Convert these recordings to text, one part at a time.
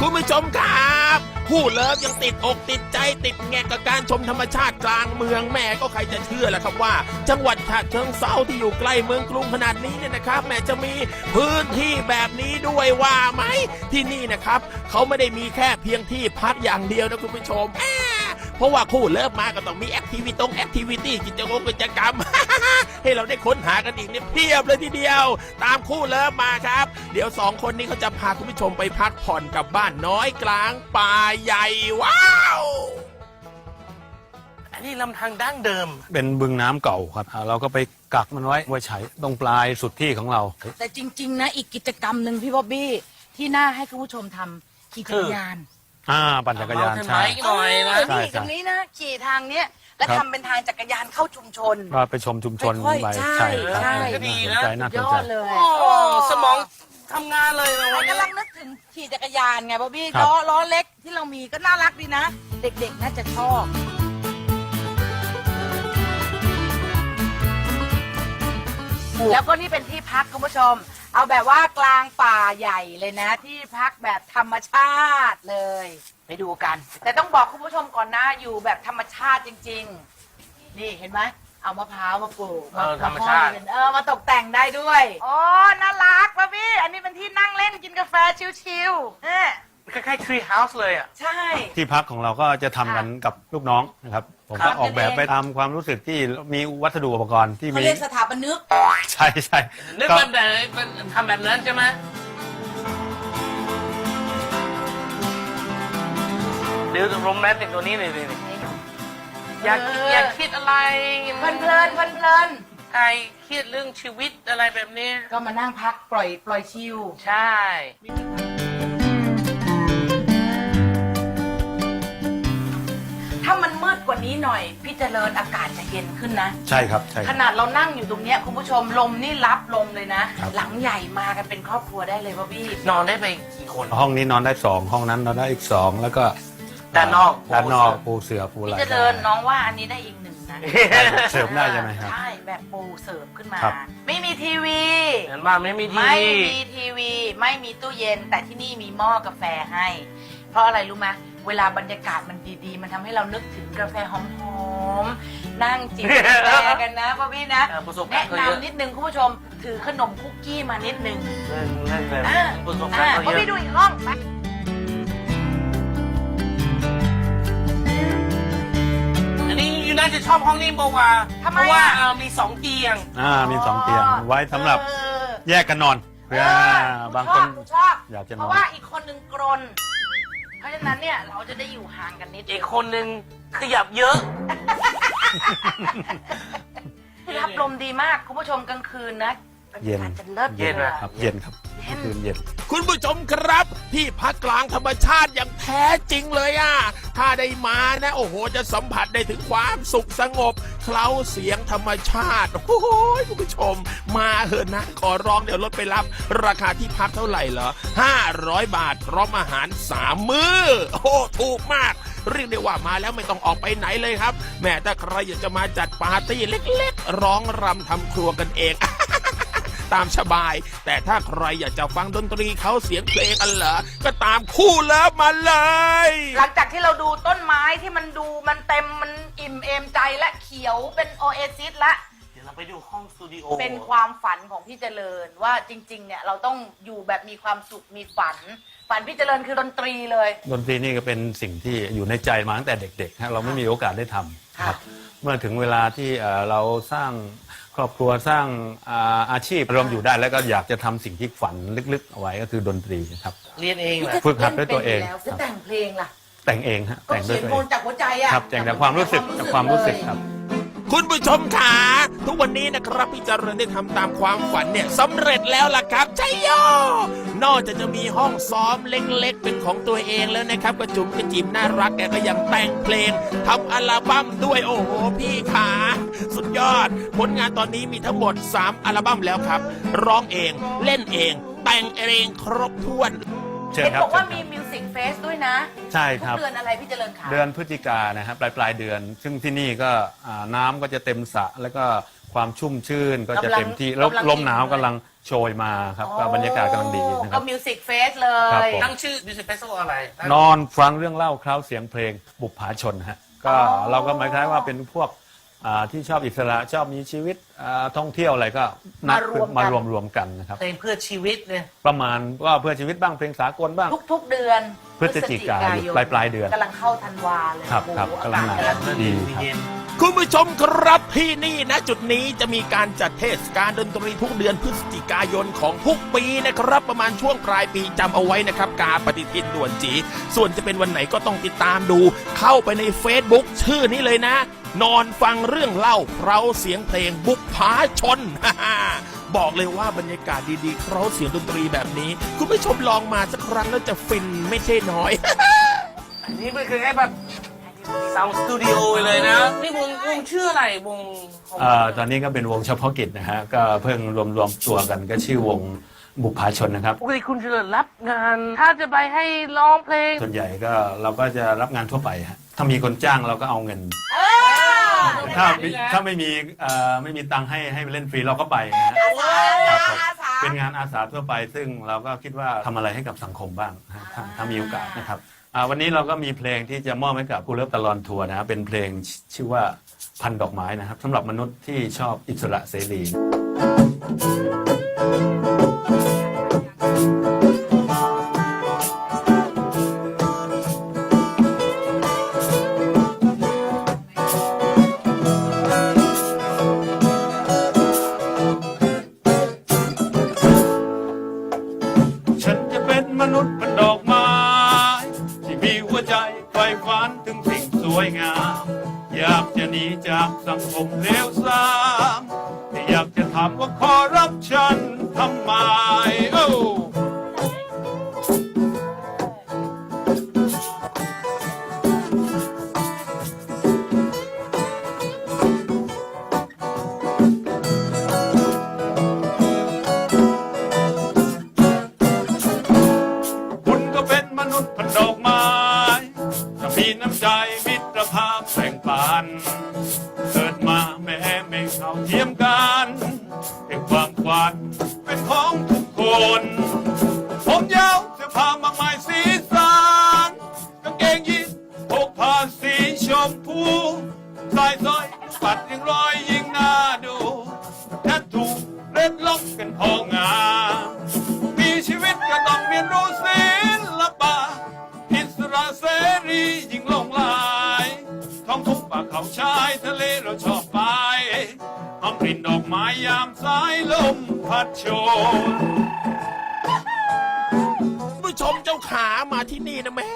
คุณผู้ชมครับ ผู้เลิฟยังติดอกติดใจติดแงกกับการชมธรรมชาติกลางเมืองแม่ก็ใครจะเชื่อล่ะครับว่า จังหวัดฉะเชิงเซาที่อยู่ใกล้เมืองกรุงขนาดนี้เนี่ยนะครับแม่จะมีพื้นที่แบบนี้ด้วยว่าไหมที่นี่นะครับ เขาไม่ได้มีแค่เพียงที่พักอย่างเดียวนะคุณผู้ชมแเพราะว่าคู่เลิฟมาก็ต้องมีแอคทิวิตงแอคทิวิตี้กิจกรรมกิจกรรม ให้เราได้ค้นหากันอีกเนี่ยเพียบเลยทีเดียว ตามคู่เลิฟมาครับ เดี๋ยวสองคนนี้เขาจะพาคุณผู้ชมไปพักผ่อนกับบ้านน้อยกลางป่าใหญ่ว้าวอันนี้ลำธารดั้งเดิม เป็นบึงน้ำเก่าครับอ่าเราก็ไปกักมันไว้ไว้ใช้ตรงปลายสุดที่ของเรา แต่จริง ๆ นะ อีกกิจกรรมหนึ่งพี่บ๊อบบี้ที่น่าให้คุณผู้ชมทำขี่จักรยาน อ่าปั่นจักรยานเอาใช่เถอะไหมหน่อยนะเออใช่นี่ใช่ ตรงนี้นะขี่ทางเนี้ยแล้วครับทำเป็นทางจักรยานเข้าชุมชน ก็ไปชมชุมชนค่อยๆไปใช่ครับใช่น่าก็ดีสนนะ ใจน่าสยนอใจ ดเลยโอ้สมองทำงานเลยนะวันนี้กำลังนึกถึงขี่จักรยานไงบ๊อบบี้ครับ ล้อล้อเล็กที่เรามีก็น่ารักดีนะ เด็กๆน่าจะชอบแล้วก็นี่เป็นที่พักคุณผู้ชม เอาแบบว่ากลางป่าใหญ่เลยนะ ที่พักแบบธรรมชาติเลย ไปดูกัน แต่ต้องบอกคุณผู้ชมก่อนนะอยู่แบบธรรมชาติจริง ๆ นี่เห็นไหมเอามะพร้าวมาปลูกเออธรรมชาติ ห้อยเออมาตกแต่งได้ด้วยอ๋อน่ารักป่ะพี่ อันนี้เป็นที่นั่งเล่นกินกาแฟชิลๆเออ คล้ายๆ tree house เลยอะ ใช่ ที่พักของเราก็จะทำกันกับลูกน้องนะครับ ผมครัก็บ ออกแบบกันเองไปตามความรู้สึกที่มีวัสดุอุปกรณ์ที่เขามีเรียกสถาปนิกใช่ใช่นึกก็แบบไหนเป็นทำแบบนั้นใช่ไหมเดี๋ยวโรแมนติกตัวนี้เลยเลยอยากคิดอยากคิดอะไรเพลินเพลินเพลินเพลินใครคิดเรื่องชีวิตอะไรแบบนี้ ก็มานั่งพักปล่อยปล่อยชิล ใช่ นี้หน่อยพี่เจริญอากาศจะเย็นขึ้นนะ ใช่ครับใช่คขรับ นาดเรานั่งอยู่ตรงเนี้ยคุณผู้ชมลมนี่รับลมเลยนะหลังใหญ่มากันเป็นครอบครัวได้เลยว่าพี่ นอนได้ไปกี่คน ห้องนี้นอนได้สองห้องนั้นนอนได้อีกสองแล้วก็ด้านนอก ด้านนอกปูเสือปูอะไรพี่เจริญน้องว่าอันนี้ได้อีกหนึ่งนะเสริมได้ใช่ไหมครับ ใช่แบบปูเสริมขึ้นมา ครับ ไม่มีทีวี เห็นบ้านไม่มีทีไม่วีมีทีวี ไม่มีตู้เย็น แต่ที่นี่มีหม้อกาแฟให้ เพราะอะไรรู้ไหม เวลาบรรยากาศมันดีๆ มันทำให้เรานึกถึงกาแฟหอมๆนั่งจิบกาแฟกันนะพ่อพี่นะ เออประสบการแนะณ์ก็เยอะนำนิดนึงคุณผู้ชม ถือขนมคุกกี้มานิดนึงเล่นเล่นแบบอ่า ประสบอ่าการณ์พ่อก็เยพี่ดูอะอีกห้องไปอันนี้ยูน่าจะชอบห้องนี้บอกว่าทำไมเพราะว่าอะเอ่อมีสองเตียง อ่ามีสองเตียงไว้สำหรับเออ แยกกันนอนเพื่อเออบางคนหชอบอยากจะนอน เพราะว่าอีกคนหนึ่งกรนเพ ราะฉะนั้นเนี่ยเราจะได้อยู่ห่างกันนิดอีกคนนึงขยับเยอะ รับลมดีมากคุณผู้ชมกลางคืนนะบรรเย็ยานกาศจะเลิศเย็นลอะ ครับเย็นครับ เย็นคืนเย็น คุณผู้ชมครับ ที่พักกลางธรรมชาติอย่างแท้จริงเลยอะ ถ้าได้มานะ โอ้โห จะสัมผัสได้ถึงความสุขสงบ เคล้าเสียงธรรมชาติ โอ้โหคุณผู้ชม มาเถอะนะ ขอร้องเดี๋ยวรถไปรับ ราคาที่พักเท่าไหร่เหรอ 500 บาทพร้อมอาหารสามมื้อโอ้โหถูกมากเรียกได้ว่ามาแล้วไม่ต้องออกไปไหนเลยครับแม้แต่ใครอยากจะมาจัดปาร์ตี้เล็ก ๆ ร้องรำทำครัวกันเอง ตามสบาย แต่ถ้าใครอยากจะฟังดนตรีเขาเสียงเพลงกันเหรอก็ตามคู่เลิฟมาเลย หลังจากที่เราดูต้นไม้ที่มันดูมันเต็มมันอิ่มเอมใจและเขียวเป็นโอเอซิสละ เดี๋ยวเราไปดูห้องสตูดิโอเป็นความฝันของพี่เจริญว่าจริง ๆ เนี่ยเราต้องอยู่แบบมีความสุขมีฝัน ฝันพี่เจริญคือดนตรีเลย ดนตรีนี่ก็เป็นสิ่งที่อยู่ในใจมาตั้งแต่เด็กๆฮะเราไม่มีโอกาสได้ทำค่ะครับ เมื่อถึงเวลาที่เอ่อเราสร้างครอบครัวสร้างอาอาชีพรวมอยู่ได้แล้วก็อยากจะทำสิ่งที่ฝันลึกๆเอาไว้ก็คือดนตรีครับ เรียนเองเหรอ ฝึกหัดด้วยตัวเองล่นป็นยู่แล้วจะแต่งเพลงล่ะ แต่งเองฮะก็แต่งด้วเขียยนตัวโมเอนงจากหัวใจอะครับแต่งจากความรู้สึกจากความรู้สึกครับ คุณผู้ชมขาทุกวันนี้นะครับพี่เจริญได้ทำตามความฝันเนี่ยสำเร็จแล้วล่ะครับใช่ยอนอกจากจะมีห้องซ้อมเล็กๆ เป็นของตัวเองแล้วนะครับกระจุมกระจิมน่ารักแกก็ยังแต่งเพลงทำอัลบั้มด้วยโอ้โหพี่ขาสุดยอด ผลงานตอนนี้มีทั้งหมด 3 อัลบั้มแล้วครับ ร้องเองเล่นเอง แต่งเองครบถ้วน เชิญเห็นครับบอกว่าเชิมีญครับมิวสิกเฟสด้วยนะใช่ทุคกรับ เดือนอะไรพี่เจริญขาเดือนพฤศจิกานะครับปลายปลายๆเดือน ซึ่งที่นี่ก็อ่าน้ำก็จะเต็มสระแล้วก็คความชุ่มชื่นก็จะกำลังเต็มที่แล้วกำลังลมหนาวอินเลยกำลังโชยมาครับก็บรรยากาศกำลังดีนะคก็รับมิวสิกเฟสเลครับย ผม ตั้งชื่อมิวสิกเฟสติวัลอะไรนอนฟังเรื่องเล่าคราวเสียงเพลงบุปผาชนฮะก็อ๋อ เราก็หมายคล้ายว่าเป็นพวก อ่าที่ชอบอิสระชอบมีชีวิตอ่าท่องเที่ยวอะไรก็นัดมารวมรวมๆกันนะครับ เพลงเพื่อชีวิตเนี่ยประมาณว่าเพื่อชีวิตบ้างเพลงสากลบ้าง ทุกๆเดือนพฤศจิกายนปลายปลายๆเดือนกำลังเข้าธันวาเลยครับโอ้โหครับกำลัง อากาศหนาวกำลังดีครับเย็นคุณผู้ชมครับที่นี่นะจุดนี้จะมีการจัดเทศกาลดนตรีทุกเดือนพฤศจิกายนของทุกปีนะครับ ประมาณช่วงปลายปีจำเอาไว้นะครับ กาปฏิทินด่วนจี ส่วนจะเป็นวันไหนก็ต้องติดตามดู เข้าไปใน Facebook ชื่อนี้เลยนะ นอนฟังเรื่องเล่าเราเสียงเพลงบุกผาชน บอกเลยว่าบรรยากาศดีๆเราเสียงดนตรีแบบนี้ คุณผู้ชมลองมาสักครั้งแล้วจะฟินไม่ใช่น้อย อันนี้มันคือแค่แบบซาวสตูดิโอเลยนะ นี่วงวงชื่ออะไรวงของเอ่อตอนนี้ก็เป็นวงเฉพาะกิจนะฮะ ก็เพิ่งรวมรวมตัวกันก็ชื่อวงบุปผาชนนะครับ ปกติคุณจะรับงาน ถ้าจะไปให้ร้องเพลงส่วนใหญ่ก็เราก็จะรับงานทั่วไปฮะถ้ามีคนจ้างเราก็เอาเงิน ถ้าถ้าไม่มีเอ่อไม่มีตังค์ให้ให้ไปเล่นฟรีเราก็ไปนะฮะครับผมเป็นงานอาสาทั่วไป ซึ่งเราก็คิดว่าทำอะไรให้กับสังคมบ้างนะฮะถ้าถ้ามีโอกาสนะครับอ่าวันนี้เราก็มีเพลงที่จะมอบให้กับผู้เลิฟตลอนทัวร์นะฮะเป็นเพลงชื่อว่าพันดอกไม้นะครับสำหรับมนุษย์ที่ชอบอิสระเสรี เป็นมนุษย์เป็นดอกไม้ ที่มีหัวใจใฝ่ฝันถึงสิ่งสวยงาม อยากจะหนีจากสังคมเลวทรามแต่อยากจะถามว่าขอรับฉัน กันพองาม มีชีวิตก็ต้องเรียนรู้ศิลปะอิสระเสรียิ่งลงลายท้องทุ่งป่าเขาชายทะเลเราชอบไปหอมกลิ่นดอกไม้ยามสายลมพัดโชย ผู้ชมเจ้าขามาที่นี่นะแม่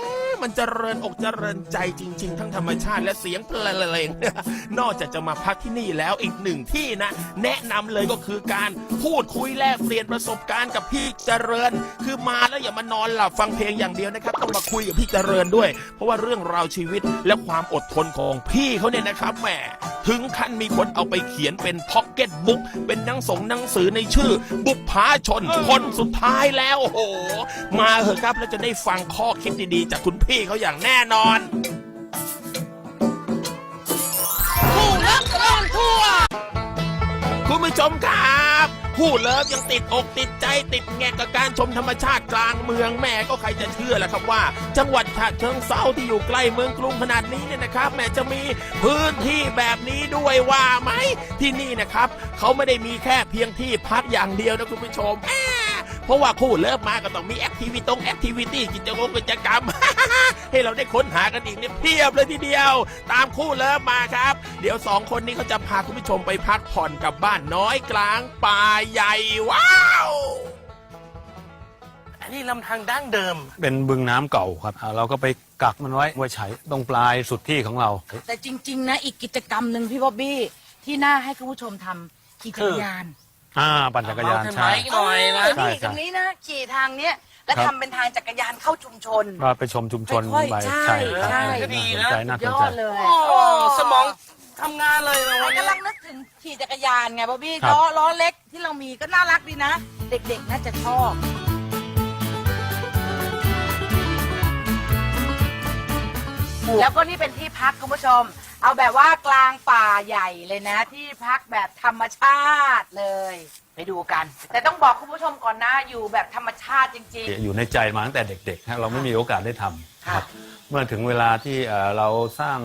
มันเจริญอกเจริญใจจริง ๆ ทั้งธรรมชาติและเสียงเพลงนอกจากจะมาพักที่นี่แล้วอีกหนึ่งที่นะ แนะนำเลยก็คือการพูดคุยแลกเปลี่ยนประสบการณ์กับพี่เจริญ คือมาแล้วอย่ามานอนหลับฟังเพลงอย่างเดียวนะครับ ต้องมาคุยกับพี่เจริญด้วย เพราะว่าเรื่องราวชีวิตและความอดทนของพี่เขาเนี่ยนะครับแหม ถึงขั้นมีคนเอาไปเขียนเป็นพ็อกเก็ตบุ๊กเป็นหนังสงหนังสือในชื่อ บุพภาชนคนสุดท้ายแล้วโอ้โห มาเหอะครับแล้วจะได้ฟังข้อคิดดีๆ จากคุณพี่เขาอย่างแน่นอนผู้เลิฟตลอดทั่วคุณผู้ชมครับ ผู้เลิฟยังติดอกติดใจติดแงกกับการชมธรรมชาติกลางเมืองแม่ก็ใครจะเชื่อล่ะครับว่า จังหวัดฉะเชิงเซาที่อยู่ใกล้เมืองกรุงขนาดนี้เนี่ยนะครับแม่จะมีพื้นที่แบบนี้ด้วยว่าไหมที่นี่นะครับ เขาไม่ได้มีแค่เพียงที่พักอย่างเดียวนะคุณผู้ชมแเพราะว่าคู่เลิฟมาก็ต้องมีแอคทิวิตงแอคทิวิตี้กิจกรรมกิจกรรม ให้เราได้ค้นหากันอีกเนี่ยเพียบเลยทีเดียว ตามคู่เลิฟมาครับ เดี๋ยวสองคนนี้เขาจะพาคุณผู้ชมไปพักผ่อนกับบ้านน้อยกลางป่าใหญ่ว้าวอันนี้ลำทางดั้งเดิม เป็นบึงน้ำเก่าครับอ่าเราก็ไปกักมันไว้ไว้ใช้ตรงปลายสุดที่ของเรา แต่จริง ๆ นะ อีกกิจกรรมหนึ่งพี่บ๊อบบี้ที่น่าให้คุณผู้ชมทำขี่จักรยาน อ่าปั่นจักรยานเอาใช่เทนไว้หน่อยนะเออใช่นี่ใช่ตรงนี้นะขี่ทางเนี้ยแล้วครับ ทำเป็นทางจักรยานเข้าชุมชน ก็ไปชมชุมชนค่อยๆไปใช่ครับใช่ ก็ดีน่าสนนะใจน่าสยนอใจ ดเลยโอ้สมองทำงานเลยนะวันนี้ กำลังนึกถึงขี่จักรยานไงบ๊อบบี้ครับ ล้อล้อเล็กที่เรามีก็น่ารักดีนะ เด็กๆน่าจะชอบ แล้วก็นี่เป็นที่พักคุณผู้ชม เอาแบบว่ากลางป่าใหญ่เลยนะ ที่พักแบบธรรมชาติเลย ไปดูกัน แต่ต้องบอกคุณผู้ชมก่อนนะอยู่แบบธรรมชาติจริง อยู่ในใจมาตั้งแต่เด็กๆฮะเราไม่มีโอกาสได้ทำนะครับเมื่อถึงเวลาที่เอ่อเราสร้าง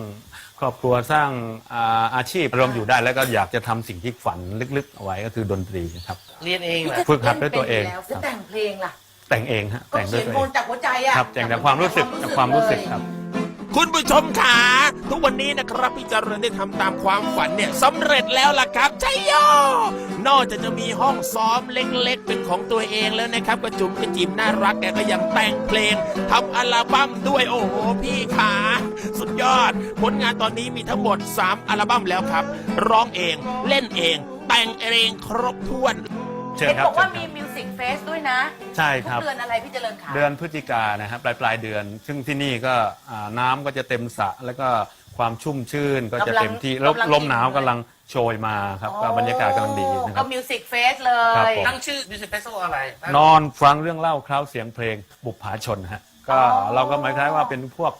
ครอบครัวสร้างอาอาชีพรวมอยู่ได้แล้วก็อยากจะทำสิ่งที่ฝันลึกๆเอาไว้ก็คือดนตรีครับ เรียนเองๆเหรอ ฝึกหัดด้วยตัวเอง แล้วจะแต่งเพลงล่ะแต่งเองฮะก็แต่งด้วเขียยนตัวโมเอนงจากหัวใจอะครับแต่งจากความรู้สึกจากความรู้สึกครับ คุณผู้ชมขาทุกวันนี้นะครับพี่เจริญได้ทำตามความฝันเนี่ยสำเร็จแล้วล่ะครับใช่ยอนอกจากจะมีห้องซ้อมเล็กๆ เป็นของตัวเองแล้วนะครับกระจุมกระจิมน่ารักแกก็ยังแต่งเพลงทำอัลบั้มด้วยโอ้โหพี่ขาสุดยอด ผลงานตอนนี้มีทั้งหมด 3 อัลบั้มแล้วครับ ร้องเองเล่นเอง แต่งเองครบถ้วนเห็นบอกว่ามีมิว เฟสด้วยนะใช่คทุรับกเดือนอะไรพี่เจริญขาเดือนพฤศจิกานะครับปลายปลายๆเดือน ซึ่งที่นี่ก็อ่าน้ำก็จะเต็มสระแล้วก็ความชุ่มชื่นก็จะเต็มที่ลมลมหนาวกำลังโชยมาครับก็บรรยากาศกำลังดีนะคก็รับมิวสิกเฟสเลครับย ผม ตั้งชื่อมิวสิกเฟสติวัลอะไร นอนฟังเรื่องเล่าเคล้าเสียงเพลงบุปผาชนฮะก็อ๋อ เราก็หมายคล้ายว่าเป็นพวก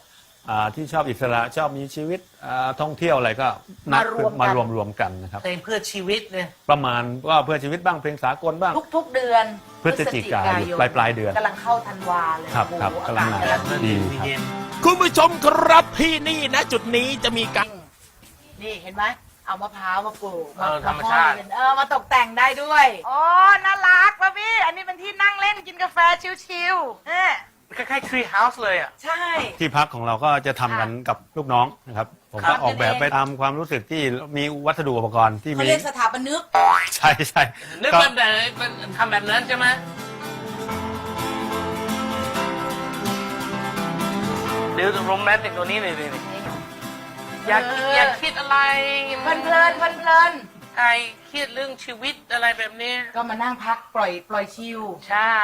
อ่าที่ชอบอิสระชอบมีชีวิตอ่าท่องเที่ยวอะไรก็นัดมารวมรวมๆกันนะครับ เพลงเพื่อชีวิตเนี่ยประมาณว่าเพื่อชีวิตบ้างเพลงสากลบ้าง ทุกๆเดือนพฤศจิกายนปลายปลายๆเดือนกำลังเข้าธันวาเลยครับโอ้โหครับกำลังอากาศกำลังดีเย็น คุณผู้ชมครับที่นี่นะ จุดนี้จะมีการ นี่เห็นไหมเอามะพร้าวมาปลูกเออธรรมชาติห้อยเออมาตกแต่งได้ด้วย อ๋อ น่ารักป่ะพี่ อันนี้เป็นที่นั่งเล่นกินกาแฟชิลๆเนี่ย คล้ายๆ tree house เลยอะ ใช่ ที่พักของเราก็จะทำกันกับลูกน้องนะครับ ผมครัก็บ ออกแบบไปตามความรู้สึกที่มีวัสดุอุปกรณ์ที่เขามีเรียกสถาปนิกใช่ใช่นึกก็แบบไหนเป็นทำแบบนั้นใช่ไหมเดี๋ยวโรแมนติกตัวนี้เลยนี่อยากคิดอยากคิดอะไรเพลินเพลินเพลินเพลินไอเครียดเรื่องชีวิตอะไรแบบนี้ ก็มานั่งพักปล่อยปล่อยชิล ใช่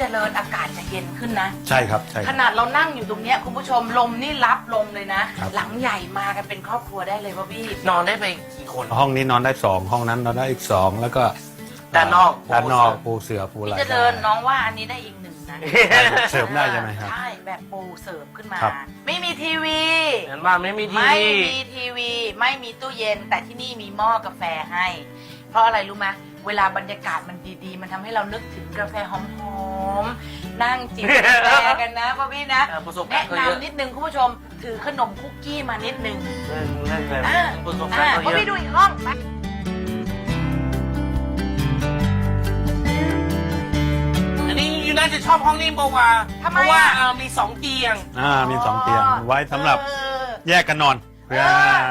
เจริญอากาศจะเย็นขึ้นนะ ใช่ครับใช่คขรับ นาดเรานั่งอยู่ตรงเนี้ยคุณผู้ชมลมนี่รับลมเลยนะ ครับ หลังใหญ่มากันเป็นครอบครัวได้เลยพ่อพี่ นอนได้ไปกี่คน ห้องนี้นอนได้สองห้องนั้นนอนได้อีกสองแล้วก็ด้านนอก ด้านนอกปูเสือปูอะไรพี่เจริญน้องว่าอันนี้ได้อีกหนึ่งนะเสริมได้ใช่ไหมครับ ใช่แบบปูเสริมขึ้นมา ครับ ไม่มีทีวี เห็นบ้านไม่มีทีไม่วีมีทีวี ไม่มีตู้เย็นแต่ที่นี่มีหม้อกาแฟให้ เพราะอะไรรู้ไหม เวลาบรรยากาศมันดีๆ มันทำให้เรานึกถึงกาแฟหอมๆ นั่งจิบกาแฟกันนะพ่อพี่นะ เออประสบการแนะณ์ก็เยอะนำนิดนึงคุณผู้ชม ถือขนมคุกกี้มานิดนึงเรื่องเรื่องแบบอ่าประสบอ่าการณ์พ่อก็เยพี่ดูอะอีกห้องไปอันนี้ยูน่าจะชอบห้องนี้บอกว่าทำไมเพราะว่าอะเอ่อมีสองเตียง อ่ามีสองเตียงไว้สำหรับเออ แยกกันนอนเพื่อเอ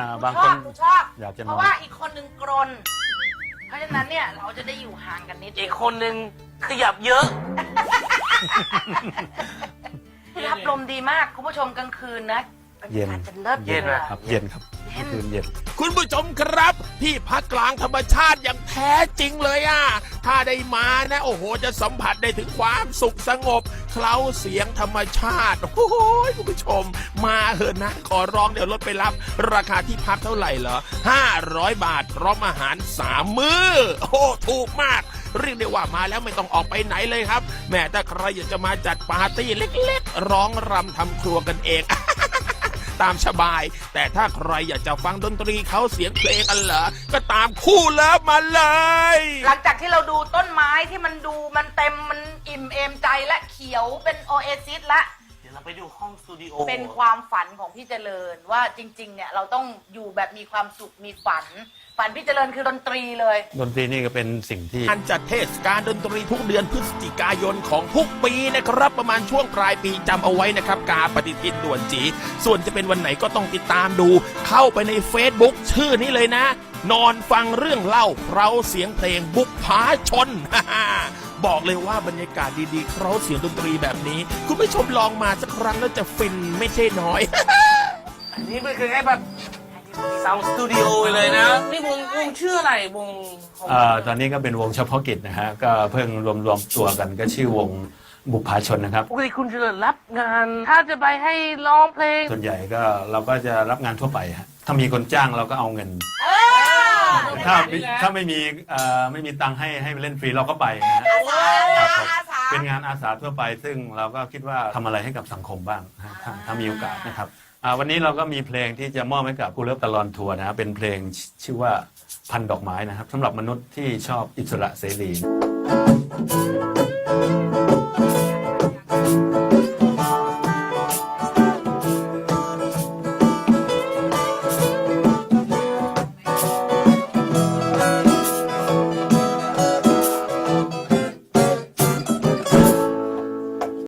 อบางคนกูชอบ อยากจะนอน เพราะว่าอีกคนนึงกรน เพราะฉะนั้นเนี่ยเราจะได้อยู่ห่างกันนิดอีกคนนึงขยับเยอะรับลมดีมากคุณผู้ชมกลางคืนนะเย็นบรรากาศจะเลิศเย็นลอะครับ เย็นครับเมื่อ คืนเย็น คุณผู้ชมครับ ที่พักกลางธรรมชาติอย่างแท้จริงเลยอะ ถ้าได้มานะ โอ้โห จะสัมผัสได้ถึงความสุขสงบ เคล้าเสียงธรรมชาติ โอ้โหคุณผู้ชม มาเถอะนะ ขอร้องเดี๋ยวรถไปรับ ราคาที่พักเท่าไหร่เหรอ 500 บาทพร้อมอาหาร3มื้อ โอ้ถูกมาก เรียกได้ว่ามาแล้วไม่ต้องออกไปไหนเลยครับแม้ถ้าใครอยากจะมาจัดปาร์ตี้เล็ก ๆ ร้องรำทำครัวกันเอง ตามสบาย แต่ถ้าใครอยากจะฟังดนตรีเขาเสียงเพลงกันเหรอก็ตามคู่เลิฟมาเลย หลังจากที่เราดูต้นไม้ที่มันดูมันเต็มมันอิ่มเอมใจและเขียวเป็นโอเอซิสละ ไปดูห้องสตูดิโอเป็นความฝันของพี่เจริญว่าจริง ๆ เนี่ยเราต้องอยู่แบบมีความสุขมีฝัน ฝันพี่เจริญคือดนตรีเลย ดนตรีนี่ก็เป็นสิ่งที่ การจัดเทศกาลดนตรีทุกเดือนพฤศจิกายนของทุกปีนะครับ ประมาณช่วงปลายปีจำเอาไว้นะครับ กาปฏิทินด่วนจี ส่วนจะเป็นวันไหนก็ต้องติดตามดู เข้าไปใน Facebook ชื่อนี้เลยนะ นอนฟังเรื่องเล่าเพราเสียงเพลงบุกผาชน บอกเลยว่าบรรยากาศดีๆ เคราเสียงดนตรีแบบนี้ คุณผู้ชมลองมาสักครั้งแล้วจะฟินไม่ใช่น้อย อันนี้มันคือไอ้แบบซาวสตูดิโอเลยนะ นี่วงวงชื่ออะไรวงของเอ่อตอนนี้ก็เป็นวงเฉพาะกิจนะฮะ ก็เพิ่งรวมรวมตัวกันก็ชื่อวงบุปผาชนนะครับ ปกติคุณจะรับงาน ถ้าจะไปให้ร้องเพลงส่วนใหญ่ก็เราก็จะรับงานทั่วไปฮะถ้ามีคนจ้างเราก็เอาเงิน ถ้าถ้าไม่มีเอ่อไม่มีตังค์ให้ให้ไปเล่นฟรีเราก็ไปนะฮะ อาสาครับผม อาสา เป็นงานอาสาทั่วไป ซึ่งเราก็คิดว่าทำอะไรให้กับสังคมบ้างนะฮะถ้าถ้ามีโอกาสนะครับอ่าวันนี้เราก็มีเพลงที่จะมอบให้กับผู้เลิฟตลอนทัวร์นะครับเป็นเพลงชื่อว่าพันดอกไม้นะครับสำหรับมนุษย์ที่ชอบอิสระเสรี